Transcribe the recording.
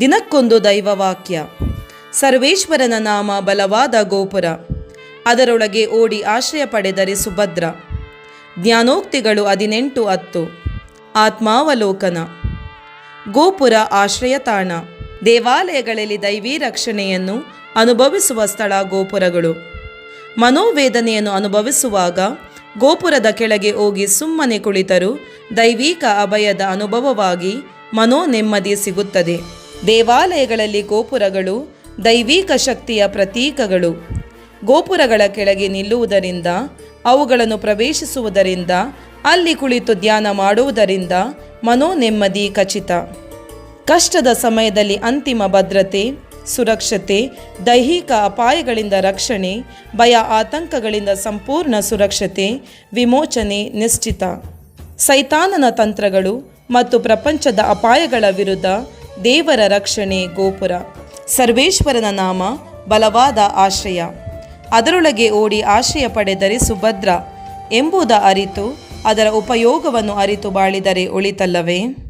ದಿನಕ್ಕೊಂದು ದೈವವಾಕ್ಯ. ಸರ್ವೇಶ್ವರನ ನಾಮ ಬಲವಾದ ಗೋಪುರ. ಅದರೊಳಗೆ ಓಡಿ ಆಶ್ರಯ ಪಡೆದರೆ ಸುಭದ್ರ. ಜ್ಞಾನೋಕ್ತಿಗಳು ಹದಿನೆಂಟು ಹತ್ತು. ಆತ್ಮಾವಲೋಕನ. ಗೋಪುರ ಆಶ್ರಯ ತಾಣ. ದೇವಾಲಯಗಳಲ್ಲಿ ದೈವೀ ರಕ್ಷಣೆಯನ್ನು ಅನುಭವಿಸುವ ಸ್ಥಳ ಗೋಪುರಗಳು. ಮನೋವೇದನೆಯನ್ನು ಅನುಭವಿಸುವಾಗ ಗೋಪುರದ ಕೆಳಗೆ ಹೋಗಿ ಸುಮ್ಮನೆ ಕುಳಿತರೂ ದೈವಿಕ ಅಭಯದ ಅನುಭವವಾಗಿ ಮನೋ ನೆಮ್ಮದಿ ಸಿಗುತ್ತದೆ. ದೇವಾಲಯಗಳಲ್ಲಿ ಗೋಪುರಗಳು, ದೈವಿಕ ಶಕ್ತಿಯ ಪ್ರತೀಕಗಳು. ಗೋಪುರಗಳ ಕೆಳಗೆ ನಿಲ್ಲುವುದರಿಂದ, ಅವುಗಳನ್ನು ಪ್ರವೇಶಿಸುವುದರಿಂದ, ಅಲ್ಲಿ ಕುಳಿತು ಧ್ಯಾನ ಮಾಡುವುದರಿಂದ ಮನೋ ನೆಮ್ಮದಿ ಖಚಿತ. ಕಷ್ಟದ ಸಮಯದಲ್ಲಿ ಅಂತಿಮ ಭದ್ರತೆ, ಸುರಕ್ಷತೆ, ದೈಹಿಕ ಅಪಾಯಗಳಿಂದ ರಕ್ಷಣೆ, ಭಯ ಆತಂಕಗಳಿಂದ ಸಂಪೂರ್ಣ ಸುರಕ್ಷತೆ, ವಿಮೋಚನೆ ನಿಶ್ಚಿತ. ಸೈತಾನನ ತಂತ್ರಗಳು ಮತ್ತು ಪ್ರಪಂಚದ ಅಪಾಯಗಳ ವಿರುದ್ಧ ದೇವರ ರಕ್ಷಣೆ ಗೋಪುರ. ಸರ್ವೇಶ್ವರನ ನಾಮ ಬಲವಾದ ಆಶ್ರಯ. ಅದರೊಳಗೆ ಓಡಿ ಆಶ್ರಯ ಪಡೆದರೆ ಸುಭದ್ರ ಎಂಬುದ ಅರಿತು ಅದರ ಉಪಯೋಗವನ್ನು ಅರಿತು ಬಾಳಿದರೆ ಒಳಿತಲ್ಲವೇ